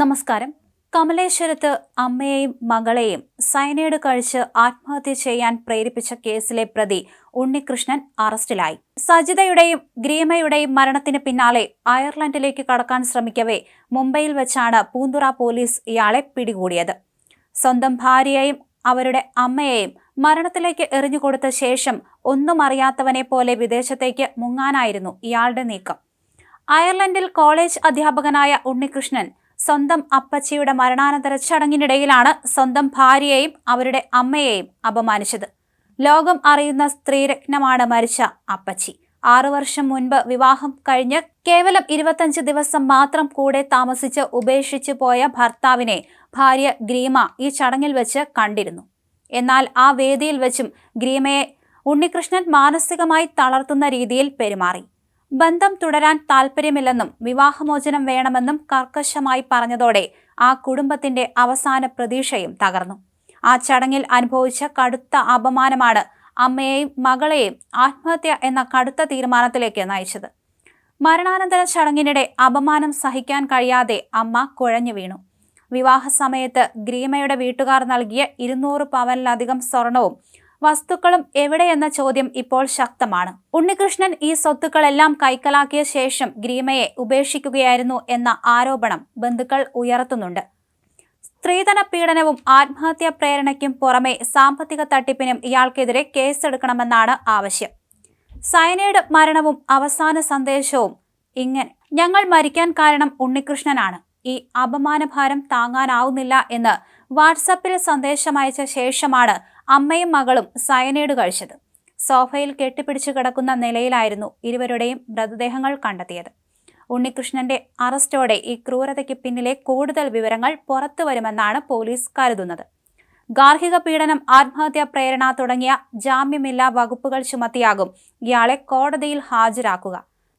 നമസ്കാരം. കമലേശ്വരത്ത് അമ്മയെയും മകളെയും സയനൈഡ് കഴിച്ച് ആത്മഹത്യ ചെയ്യാൻ പ്രേരിപ്പിച്ച കേസിലെ പ്രതി ഉണ്ണികൃഷ്ണൻ അറസ്റ്റിലായി. സജിതയുടെയും ഗ്രീമയുടെയും മരണത്തിന് പിന്നാലെ അയർലൻഡിലേക്ക് കടക്കാൻ ശ്രമിക്കവേ മുംബൈയിൽ വെച്ചാണ് പൂന്തുറ പോലീസ് ഇയാളെ പിടികൂടിയത്. സ്വന്തം ഭാര്യയെയും അവരുടെ അമ്മയെയും മരണത്തിലേക്ക് എറിഞ്ഞുകൊടുത്ത ശേഷം ഒന്നും അറിയാത്തവനെ പോലെ വിദേശത്തേക്ക് മുങ്ങാനായിരുന്നു ഇയാളുടെ നീക്കം. അയർലൻഡിൽ കോളേജ് അധ്യാപകനായ ഉണ്ണികൃഷ്ണൻ സ്വന്തം അപ്പച്ചിയുടെ മരണാനന്തര ചടങ്ങിനിടയിലാണ് സ്വന്തം ഭാര്യയെയും അവരുടെ അമ്മയെയും അപമാനിച്ചത്. ലോകം അറിയുന്ന സ്ത്രീരത്നമാണ് മരിച്ച അപ്പച്ചി. ആറു വർഷം മുൻപ് വിവാഹം കഴിഞ്ഞ് കേവലം ഇരുപത്തഞ്ച് ദിവസം മാത്രം കൂടെ താമസിച്ച് ഉപേക്ഷിച്ചു പോയ ഭർത്താവിനെ ഭാര്യ ഗ്രീമ ഈ ചടങ്ങിൽ വെച്ച് കണ്ടിരുന്നു. എന്നാൽ ആ വേദിയിൽ വെച്ചും ഗ്രീമയെ ഉണ്ണികൃഷ്ണൻ മാനസികമായി തളർത്തുന്ന രീതിയിൽ പെരുമാറി. ബന്ധം തുടരാൻ താല്പര്യമില്ലെന്നും വിവാഹമോചനം വേണമെന്നും കർക്കശമായി പറഞ്ഞതോടെ ആ കുടുംബത്തിന്റെ അവസാന പ്രതീക്ഷയും തകർന്നു. ആ ചടങ്ങിൽ അനുഭവിച്ച കടുത്ത അപമാനമാണ് അമ്മയെയും മകളെയും ആത്മഹത്യ എന്ന കടുത്ത തീരുമാനത്തിലേക്ക് നയിച്ചത്. മരണാനന്തര ചടങ്ങിനിടെ അപമാനം സഹിക്കാൻ കഴിയാതെ അമ്മ കുഴഞ്ഞു വീണു. വിവാഹ സമയത്ത് ഗ്രീമയുടെ വീട്ടുകാർ നൽകിയ ഇരുന്നൂറ് പവനിലധികം സ്വർണവും വസ്തുക്കളും എവിടെയെന്ന ചോദ്യം ഇപ്പോൾ ശക്തമാണ്. ഉണ്ണികൃഷ്ണൻ ഈ സ്വത്തുക്കളെല്ലാം കൈക്കലാക്കിയ ശേഷം ഗ്രീമയെ ഉപേക്ഷിക്കുകയായിരുന്നു എന്ന ആരോപണം ബന്ധുക്കൾ ഉയർത്തുന്നുണ്ട്. സ്ത്രീധന പീഡനവും ആത്മഹത്യാ പ്രേരണയ്ക്കും പുറമെ സാമ്പത്തിക തട്ടിപ്പിനും ഇയാൾക്കെതിരെ കേസെടുക്കണമെന്നാണ് ആവശ്യം. സയനൈഡ് മരണവും അവസാന സന്ദേശവും ഇങ്ങനെ. ഞങ്ങൾ മരിക്കാൻ കാരണം ഉണ്ണികൃഷ്ണനാണ്. ഈ അപമാനഭാരം താങ്ങാനാവുന്നില്ല എന്ന് വാട്സപ്പിൽ സന്ദേശമയച്ച ശേഷമാണ് അമ്മയും മകളും സയനൈഡ് കഴിച്ചത്. സോഫയിൽ കെട്ടിപ്പിടിച്ചു കിടക്കുന്ന നിലയിലായിരുന്നു ഇരുവരുടെയും മൃതദേഹങ്ങൾ കണ്ടെത്തിയത്. ഉണ്ണികൃഷ്ണന്റെ അറസ്റ്റോടെ ഈ ക്രൂരതയ്ക്ക് പിന്നിലെ കൂടുതൽ വിവരങ്ങൾ പുറത്തു വരുമെന്നാണ് പോലീസ് കരുതുന്നത്. ഗാർഹിക പീഡനം ആത്മഹത്യാ പ്രേരണ തുടങ്ങിയ ജാമ്യമില്ലാ വകുപ്പുകൾ ചുമത്തിയാകും ഇയാളെ കോടതിയിൽ ഹാജരാക്കുക.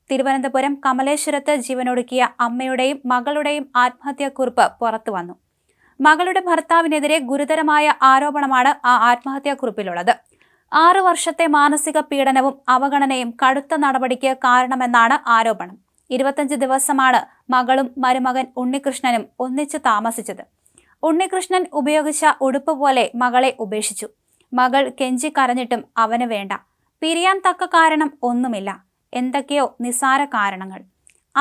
തിരുവനന്തപുരം കമലേശ്വരത്ത് ജീവനൊടുക്കിയ അമ്മയുടെയും മകളുടെയും ആത്മഹത്യാക്കുറിപ്പ് പുറത്തു വന്നു. മകളുടെ ഭർത്താവിനെതിരെ ഗുരുതരമായ ആരോപണമാണ് ആ ആത്മഹത്യാക്കുറിപ്പിലുള്ളത്. ആറു വർഷത്തെ മാനസിക പീഡനവും അവഗണനയും കടുത്ത നടപടിക്ക് കാരണമെന്നാണ് ആരോപണം. ഇരുപത്തഞ്ച് ദിവസമാണ് മകളും മരുമകൻ ഉണ്ണികൃഷ്ണനും ഒന്നിച്ച് താമസിച്ചത്. ഉണ്ണികൃഷ്ണൻ ഉപയോഗിച്ച ഉടുപ്പ് പോലെ മകളെ ഉപേക്ഷിച്ചു. മകൾ കെഞ്ചി കരഞ്ഞിട്ടും അവന് വേണ്ട. പിരിയാൻ തക്ക കാരണം ഒന്നുമില്ല. എന്തൊക്കെയോ നിസാര കാരണങ്ങൾ.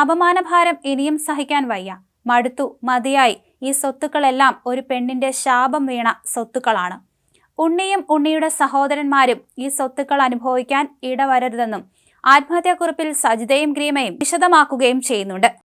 അപമാനഭാരം ഇനിയും സഹിക്കാൻ വയ്യ. മടുത്തു മതിയായി. ഈ സ്വത്തുക്കളെല്ലാം ഒരു പെണ്ണിന്റെ ശാപം വീണ സ്വത്തുക്കളാണ്. ഉണ്ണിയും ഉണ്ണിയുടെ സഹോദരന്മാരും ഈ സ്വത്തുക്കൾ അനുഭവിക്കാൻ ഇടവരരുതെന്നും ആത്മഹത്യാക്കുറിപ്പിൽ സജിതയും ഗ്രീമയും വിശദമാക്കുകയും ചെയ്യുന്നുണ്ട്.